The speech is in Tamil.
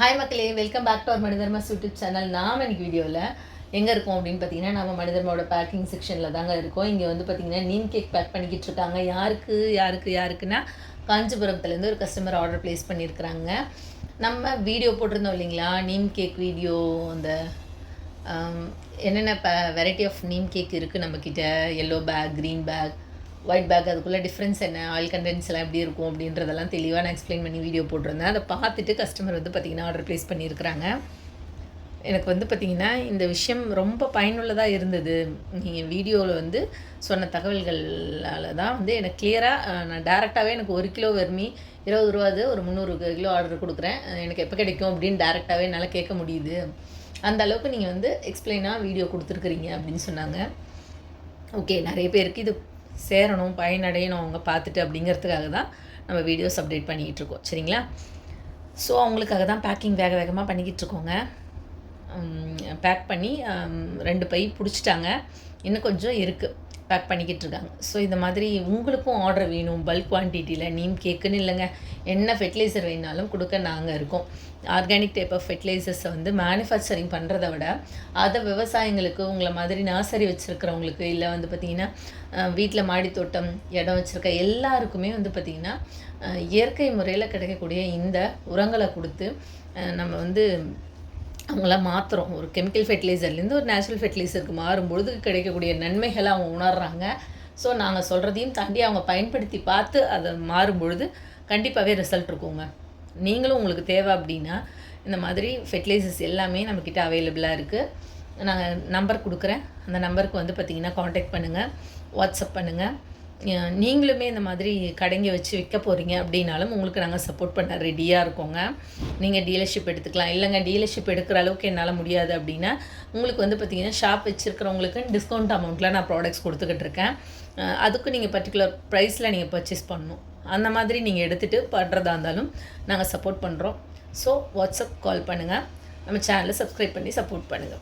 ஹாய் மக்களே வெல்கம் பேக் டு அவர் மனிதர்மா யூடியூப் சேனல் நாம் இன்னைக்கு வீடியோவில் எங்கே இருக்கோம் அப்படின்னு பார்த்தீங்கன்னா நம்ம மனிதர்மாவோட பேக்கிங் செக்ஷனில் தாங்க இருக்கோம். இங்கே வந்து பார்த்தீங்கன்னா நீம் கேக் பேக் பண்ணிக்கிட்டு இருக்காங்க. யாருக்கு யாருக்கு யாருக்குன்னா காஞ்சிபுரத்துலேருந்து ஒரு கஸ்டமர் ஆர்டர் ப்ளேஸ் பண்ணியிருக்கிறாங்க. நம்ம வீடியோ போட்டிருந்தோம் இல்லைங்களா? நீம் கேக் வீடியோ அந்த என்னென்ன ப வெரைட்டி ஆஃப் நீம் கேக் இருக்குது நம்மக்கிட்ட yellow bag green bag white bag அதுக்குள்ளே டிஃப்ரென்ஸ் என்ன? ஆயில் கண்டென்ட்ஸ்லாம் எப்படி இருக்கும் அப்படின்றதெல்லாம் தெளிவாக நான் எக்ஸ்பிளைன் பண்ணி வீடியோ போட்டிருந்தேன். அதை பார்த்துட்டு கஸ்டமர் வந்து பார்த்திங்கன்னா ஆர்டர் ப்ளேஸ் பண்ணியிருக்கிறாங்க. எனக்கு வந்து பார்த்திங்கன்னா இந்த விஷயம் ரொம்ப பயனுள்ளதாக இருந்தது. நீங்கள் வீடியோவில் வந்து சொன்ன தகவல்களால் தான் வந்து எனக்கு கிளியராக நான் டேரெக்டாகவே எனக்கு ஒரு கிலோ வெறுமி இருபது ரூபாது ஒரு முந்நூறு கிலோ ஆர்டர் கொடுக்குறேன். எனக்கு எப்போ கிடைக்கும் அப்படின்னு டேரெக்டாகவே என்னால் கேட்க முடியுது. அந்த அளவுக்கு நீங்கள் வந்து எக்ஸ்பிளைனாக வீடியோ கொடுத்துருக்குறீங்க அப்படின்னு சொன்னாங்க. ஓகே நிறைய பேருக்கு இது சேரணும் பயனடையணும் அவங்க பார்த்துட்டு அப்படிங்கிறதுக்காக தான் நம்ம வீடியோஸ் அப்டேட் பண்ணிக்கிட்டு இருக்கோம். சரிங்களா? ஸோ அவங்களுக்காக தான் பேக்கிங் வேக வேகமாக பண்ணிக்கிட்டு இருக்கோங்க. பேக் பண்ணி ரெண்டு பை பிடிச்சிட்டாங்க. இன்னும் கொஞ்சம் இருக்குது பேக் பண்ணிக்கிட்டு இருக்காங்க. ஸோ இந்த மாதிரி உங்களுக்கும் ஆர்டர் வேணும் பல்க் குவான்டிட்டியில் நீம் கேக்குன்னு இல்லைங்க. என்ன ஃபெர்டிலைசர் வேணாலும் கொடுக்க நாங்கள் இருக்கோம். ஆர்கானிக் டைப் ஆஃப் ஃபெர்டிலைசர்ஸை வந்து மேனுஃபேக்சரிங் பண்ணுறத விட அதை விவசாயிங்களுக்கு உங்களை மாதிரி நாசரி வச்சுருக்கிறவங்களுக்கு இல்லை வந்து பார்த்திங்கன்னா வீட்டில் மாடி தோட்டம் இடம் வச்சுருக்க எல்லாருக்குமே வந்து பார்த்திங்கன்னா இயற்கை முறையில் கிடைக்கக்கூடிய இந்த உரங்களை கொடுத்து நம்ம வந்து அவங்கள மாற்றுறோம் ஒரு கெமிக்கல் ஃபெர்டிலைசர்லேருந்து ஒரு நேச்சுரல் ஃபெர்டிலைசருக்கு மாறும்பொழுது கிடைக்கக்கூடிய நன்மைகளை அவங்க உணர்றாங்க. ஸோ நாங்கள் சொல்கிறதையும் தாண்டி அவங்க பயன்படுத்தி பார்த்து அதை மாறும்பொழுது கண்டிப்பாகவே ரிசல்ட் இருக்குங்க. நீங்களும் உங்களுக்கு தேவை அப்படின்னா இந்த மாதிரி ஃபெர்டிலைசர்ஸ் எல்லாமே நம்மக்கிட்ட அவைலபிளாக இருக்குது நாங்கள் நம்பர் கொடுக்குறேன். அந்த நம்பருக்கு வந்து பார்த்தீங்கன்னா காண்டாக்ட் பண்ணுங்கள் வாட்ஸ்அப் பண்ணுங்கள் நீங்களுமே இந்த மாதிரி கடைங்க வச்சு விற்க போகிறீங்க அப்படின்னாலும் உங்களுக்கு நாங்கள் சப்போர்ட் பண்ண ரெடியாக இருக்கோங்க. நீங்கள் டீலர்ஷிப் எடுத்துக்கலாம். இல்லைங்க டீலர்ஷிப் எடுக்கிற அளவுக்கு என்னால் முடியாது அப்படின்னா உங்களுக்கு வந்து பார்த்திங்கன்னா ஷாப் வச்சுருக்கிறவங்களுக்கு டிஸ்கவுண்ட் அமௌண்ட்டில் நான் ப்ராடக்ட்ஸ் கொடுத்துக்கிட்டு இருக்கேன். அதுக்கு நீங்கள் பர்டிகுலர் ப்ரைஸில் நீங்கள் பர்ச்சேஸ் பண்ணணும். அந்த மாதிரி நீங்கள் எடுத்துகிட்டு பண்ணுறதா இருந்தாலும் நாங்கள் சப்போர்ட் பண்ணுறோம் ஸோ வாட்ஸ்அப் கால் பண்ணுங்கள் நம்ம சேனலை சப்ஸ்கிரைப் பண்ணி சப்போர்ட் பண்ணுங்கள்